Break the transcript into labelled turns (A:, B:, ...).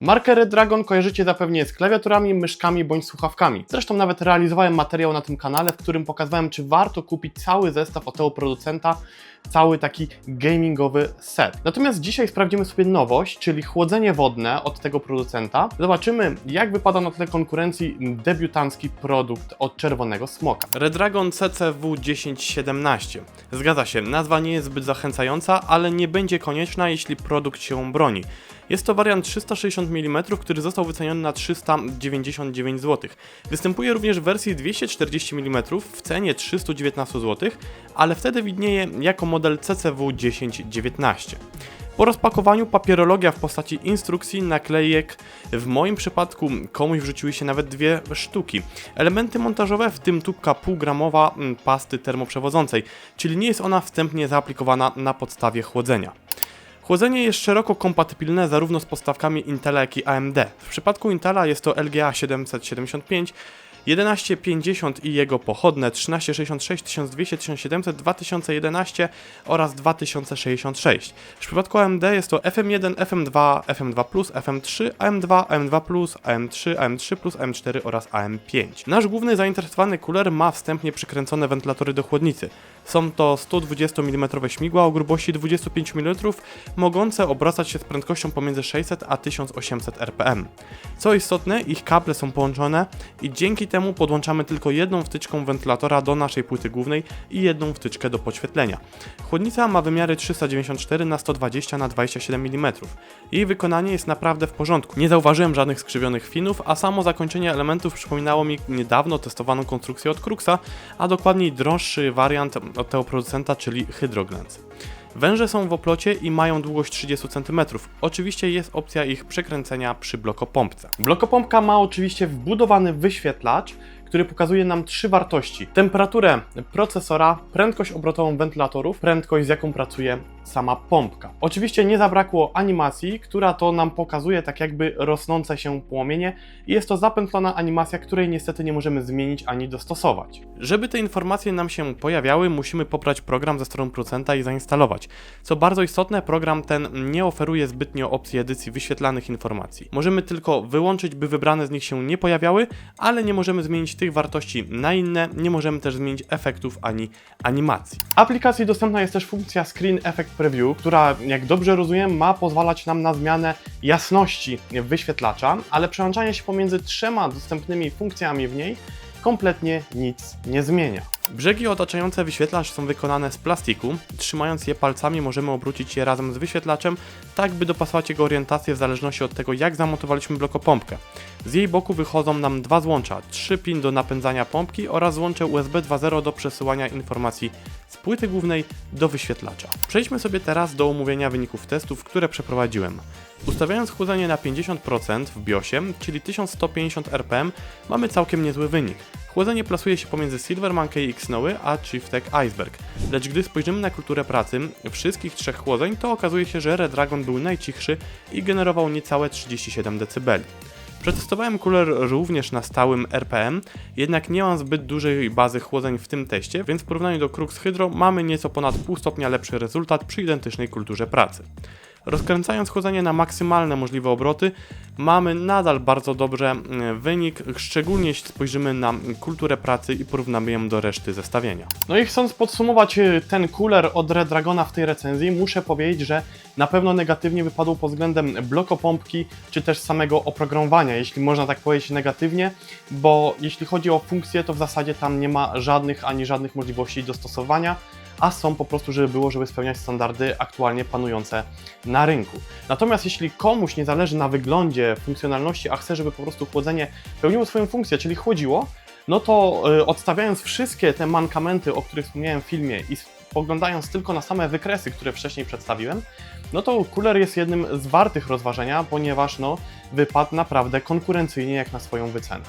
A: Markę Red Dragon kojarzycie zapewnie z klawiaturami, myszkami bądź słuchawkami. Zresztą nawet realizowałem materiał na tym kanale, w którym pokazywałem, czy warto kupić cały zestaw od tego producenta, cały taki gamingowy set. Natomiast dzisiaj sprawdzimy sobie nowość, czyli chłodzenie wodne od tego producenta. Zobaczymy, jak wypada na tle konkurencji debiutancki produkt od Czerwonego Smoka. Red Dragon CCW 1017. Zgadza się, nazwa nie jest zbyt zachęcająca, ale nie będzie konieczna, jeśli produkt się broni. Jest to wariant 360 mm, który został wyceniony na 399 zł. Występuje również w wersji 240 mm w cenie 319 zł, ale wtedy widnieje jako model CCW 1019. Po rozpakowaniu papierologia w postaci instrukcji, naklejek, w moim przypadku komuś wrzuciły się nawet dwie sztuki. Elementy montażowe, w tym tubka półgramowa mm, pasty termoprzewodzącej, czyli nie jest ona wstępnie zaaplikowana na podstawie chłodzenia. Chłodzenie jest szeroko kompatybilne zarówno z podstawkami Intela, jak i AMD. W przypadku Intela jest to LGA 775, 1150 i jego pochodne 1366, 1200, 1700, 2011 oraz 2066. W przypadku AMD jest to FM1, FM2, FM2+, FM3, AM2, AM2+, AM3, AM3+, AM4 oraz AM5. Nasz główny zainteresowany cooler ma wstępnie przykręcone wentylatory do chłodnicy. Są to 120 mm śmigła o grubości 25 mm, mogące obracać się z prędkością pomiędzy 600 a 1800 rpm. Co istotne, ich kable są połączone i dzięki temu podłączamy tylko jedną wtyczką wentylatora do naszej płyty głównej i jedną wtyczkę do podświetlenia. Chłodnica ma wymiary 394 na 120 na 27 mm. Jej wykonanie jest naprawdę w porządku. Nie zauważyłem żadnych skrzywionych finów, a samo zakończenie elementów przypominało mi niedawno testowaną konstrukcję od Cruxa, a dokładniej droższy wariant od tego producenta, czyli Hydroglance. Węże są w oplocie i mają długość 30 cm. Oczywiście jest opcja ich przekręcenia przy blokopompce. Blokopompka ma oczywiście wbudowany wyświetlacz, który pokazuje nam trzy wartości: temperaturę procesora, prędkość obrotową wentylatorów, prędkość z jaką pracuje sama pompka. Oczywiście nie zabrakło animacji, która to nam pokazuje tak jakby rosnące się płomienie i jest to zapętlona animacja, której niestety nie możemy zmienić ani dostosować. Żeby te informacje nam się pojawiały, musimy pobrać program ze strony producenta i zainstalować. Co bardzo istotne, program ten nie oferuje zbytnio opcji edycji wyświetlanych informacji. Możemy tylko wyłączyć, by wybrane z nich się nie pojawiały, ale nie możemy zmienić tych wartości na inne, nie możemy też zmienić efektów ani animacji. W aplikacji dostępna jest też funkcja Screen Effect Preview, która, jak dobrze rozumiem, ma pozwalać nam na zmianę jasności wyświetlacza, ale przełączanie się pomiędzy trzema dostępnymi funkcjami w niej kompletnie nic nie zmienia. Brzegi otaczające wyświetlacz są wykonane z plastiku. Trzymając je palcami możemy obrócić je razem z wyświetlaczem, tak by dopasować jego orientację w zależności od tego jak zamontowaliśmy blokopompkę. Z jej boku wychodzą nam dwa złącza, 3 pin do napędzania pompki oraz złącze USB 2.0 do przesyłania informacji z płyty głównej do wyświetlacza. Przejdźmy sobie teraz do omówienia wyników testów, które przeprowadziłem. Ustawiając chłodzenie na 50% w BIOSie, czyli 1150 rpm, mamy całkiem niezły wynik. Chłodzenie plasuje się pomiędzy Silver Monkey X Snowy a Chieftech Iceberg. Lecz gdy spojrzymy na kulturę pracy wszystkich trzech chłodzeń, to okazuje się, że Red Dragon był najcichszy i generował niecałe 37 dB. Przetestowałem cooler również na stałym RPM, jednak nie mam zbyt dużej bazy chłodzeń w tym teście, więc w porównaniu do Crux Hydro mamy nieco ponad pół stopnia lepszy rezultat przy identycznej kulturze pracy. Rozkręcając chłodzenie na maksymalne możliwe obroty, mamy nadal bardzo dobrze mm, wynik, szczególnie jeśli spojrzymy na kulturę pracy i porównamy ją do reszty zestawienia. No i chcąc podsumować y, ten cooler od Red Dragona w tej recenzji, muszę powiedzieć, że na pewno negatywnie wypadł pod względem blokopompki, czy też samego oprogramowania, jeśli można tak powiedzieć negatywnie, bo jeśli chodzi o funkcje, to w zasadzie tam nie ma żadnych ani żadnych możliwości dostosowania a są po prostu, żeby było, żeby spełniać standardy aktualnie panujące na rynku. Natomiast jeśli komuś nie zależy na wyglądzie, funkcjonalności, a chce, żeby po prostu chłodzenie pełniło swoją funkcję, czyli chłodziło, no to y, odstawiając wszystkie te mankamenty, o których wspomniałem w filmie i spoglądając tylko na same wykresy, które wcześniej przedstawiłem, no to cooler jest jednym z wartych rozważenia, ponieważ no, wypadł naprawdę konkurencyjnie jak na swoją wycenę.